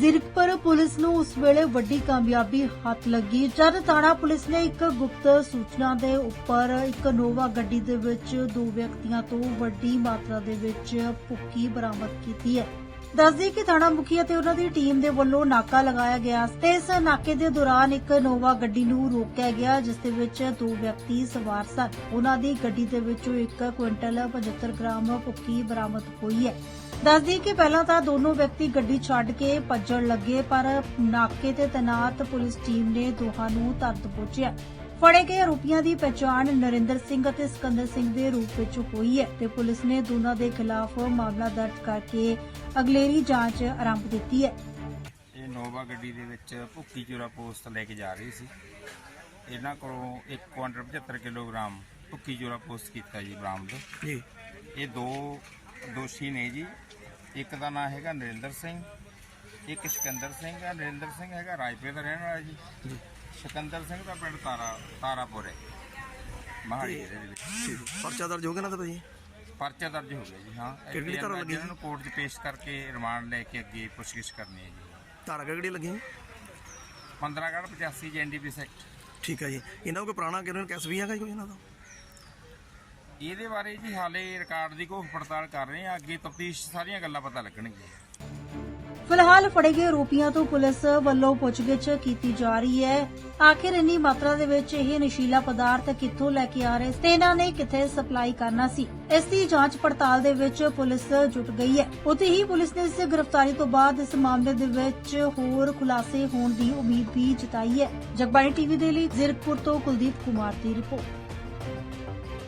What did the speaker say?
Zirakpur police ਨੂੰ ਉਸ ਵੇਲੇ ਵੱਡੀ ਕਾਮਯਾਬੀ ਹੱਥ ਲੱਗੀ। ਜਦ ਥਾਣਾ ਪੁਲਿਸ ਨੇ ਇੱਕ ਗੁਪਤ ਸੂਚਨਾ ਦੇ ਉੱਪਰ ਇੱਕ ਨੋਵਾ ਗੱਡੀ ਦੇ ਵਿੱਚ ਦੋ ਵਿਅਕਤੀਆਂ ਤੋਂ ਵੱਡੀ ਮਾਤਰਾ ਦੇ ਵਿੱਚ ਭੁੱਕੀ ਬਰਾਮਦ ਕੀਤੀ ਹੈ। ਦੱਸਦੀ ਕਿ ਥਾਣਾ ਮੁਖੀ ਅਤੇ ਉਹਨਾਂ ਦੀ ਟੀਮ ਦੇ ਵੱਲੋਂ ਨਾਕਾ ਲਗਾਇਆ ਗਿਆ ਤੇ ਇਸ ਨਾਕੇ ਦੇ ਦੌਰਾਨ ਇੱਕ ਨੋਵਾ ਗੱਡੀ ਨੂੰ ਰੋਕਿਆ ਗਿਆ, ਜਿਸ ਦੇ ਵਿੱਚ ਦੋ ਵਿਅਕਤੀ ਸਵਾਰ ਸਨ। ਉਹਨਾਂ ਦੀ ਗੱਡੀ ਦੇ ਵਿੱਚੋਂ 1 ਕੁਇੰਟਲ 75 ਗ੍ਰਾਮ ਭੁੱਕੀ ਬਰਾਮਦ ਹੋਈ ਹੈ। ਦੱਸਦੀ ਕਿ ਪਹਿਲਾਂ ਤਾਂ ਦੋਨੋਂ ਵਿਅਕਤੀ ਗੱਡੀ ਛੱਡ ਕੇ ਭੱਜਣ ਲੱਗੇ, ਪਰ ਨਾਕੇ ਤੇ ਤੈਨਾਤ ਪੁਲਿਸ ਟੀਮ ਨੇ ਦੋਹਾਂ ਨੂੰ ਧਰ ਦਬੋਚਿਆ। ਫੜੇ ਗਏ ਆਰੋਪੀਆਂ ਦੀ ਪਛਾਣ ਨਰਿੰਦਰ ਸਿੰਘ ਅਤੇ ਸਿਕੰਦਰ ਸਿੰਘ ਦੇ ਰੂਪ ਵਿੱਚ ਹੋਈ ਹੈ ਤੇ ਪੁਲਿਸ ਨੇ ਦੋਨਾਂ ਦੇ ਖਿਲਾਫ ਮਾਮਲਾ ਦਰਜ ਕਰਕੇ ਅਗਲੇਰੀ ਜਾਂਚ ਆਰੰਭ ਦਿੱਤੀ ਹੈ। ਇਹ ਨੋਵਾ ਗੱਡੀ ਦੇ ਵਿੱਚ ਭੁੱਕੀ ਚੂਰਾ ਪੋਸਟ ਲੈ ਕੇ ਜਾ ਰਹੀ ਸੀ। ਇਹਨਾਂ ਕੋਲੋਂ 1 ਕੁਇੰਟਲ 75 ਕਿਲੋਗ੍ਰਾਮ ਭੁੱਕੀ ਚੂਰਾ ਪੋਸਟ ਕੀਤਾ ਜੀ ਬਰਾਮਦ। ਜੀ। ਇਹ ਦੋ ਦੋਸ਼ੀ ਨੇ ਜੀ। ਇੱਕ ਦਾ ਨਾਮ ਹੈਗਾ ਨਰਿੰਦਰ ਸਿੰਘ ਇੱਕ ਸਿਕੰਦਰ ਸਿੰਘ ਹੈ ਨਰਿੰਦਰ ਸਿੰਘ ਹੈਗਾ ਰਾਜਪੁਰ ਦਾ ਰਹਿਣ ਵਾਲਾ ਜੀ। ਸਿਕੰਦਰ ਸਿੰਘ ਦਾ ਪਿੰਡ ਤਾਰਾ ਤਾਰਾਪੁਰ। ਹੈ ਮਹਾੜੀ ਦੇ ਵਿੱਚ। ਠੀਕ। ਪਰਚਾ ਦਰਜ ਹੋ ਗਿਆ ਨਾ ਤਾਂ ਭਾਜੀ? ਪਰਚਾ ਦਰਜ ਹੋ ਗਿਆ ਜੀ ਹਾਂ। ਕਿਹੜੀ ਧਾਰਾ ਲੱਗੀ ਇਹਨਾਂ ਨੂੰ ਕੋਰਟ 'ਚ ਪੇਸ਼ ਕਰਕੇ ਰਿਮਾਂਡ ਲੈ ਕੇ ਅੱਗੇ ਪੁੱਛਗਿੱਛ ਕਰਨੀ ਹੈ ਜੀ। ਧਾਰਾ ਕਿਹੜੀ ਲੱਗੀ? 15 ਗੜ 85 ਜੈਨਡੀਪੀ ਸੈਕਟ। ਠੀਕ ਹੈ ਜੀ। ਇਹਨਾਂ ਕੋਲ ਪੁਰਾਣਾ ਕਿਰਨ ਕੈਸ ਵੀ ਹੈਗਾ ਜੀ ਕੋਈ ਇਹਨਾਂ ਦਾ? ਇਹਦੇ ਬਾਰੇ ਜੀ ਹਾਲੇ ਰਿਕਾਰਡ ਦੀ ਘੋਖ ਪੜਤਾਲ ਕਰ ਰਹੇ ਆ ਅੱਗੇ ਤਫਤੀਸ਼ ਸਾਰੀਆਂ ਗੱਲਾਂ ਪਤਾ ਲੱਗਣਗੀਆਂ। ਫਿਲਹਾਲ ਫੜੇ ਗਏ ਆਰੋਪੀਆਂ ਤੋਂ ਪੁਲਿਸ ਵੱਲੋਂ ਪੁੱਛਗਿੱਛ ਕੀਤੀ ਜਾ ਰਹੀ ਹੈ। ਆਖਿਰ ਇੰਨੀ ਮਾਤਰਾ ਦੇ ਵਿੱਚ ਇਹ ਨਸ਼ੀਲਾ ਪਦਾਰਥ ਕਿੱਥੋਂ ਲੈ ਕੇ ਆ ਰਹੇ ਤੇ ਇਹਨਾਂ ਨੇ ਕਿੱਥੇ ਸਪਲਾਈ ਕਰਨਾ ਸੀ? ਇਸ ਦੀ ਜਾਂਚ ਪੜਤਾਲ ਦੇ ਵਿੱਚ ਪੁਲਿਸ ਜੁਟ ਗਈ ਹੈ। ਉੱਥੇ ਹੀ ਪੁਲਿਸ ਨੇ ਇਸ ਗ੍ਰਿਫਤਾਰੀ ਤੋਂ ਬਾਅਦ ਇਸ ਮਾਮਲੇ ਦੇ ਵਿੱਚ ਹੋਰ ਖੁਲਾਸੇ ਹੋਣ ਦੀ ਉਮੀਦ ਵੀ ਜਤਾਈ ਹੈ। ਜਗਬਾਣੀ ਟੀਵੀ ਦੇ ਲਈ ਜ਼ਿਰਕਪੁਰ ਤੋਂ ਕੁਲਦੀਪ ਕੁਮਾਰ ਦੀ ਰਿਪੋਰਟ।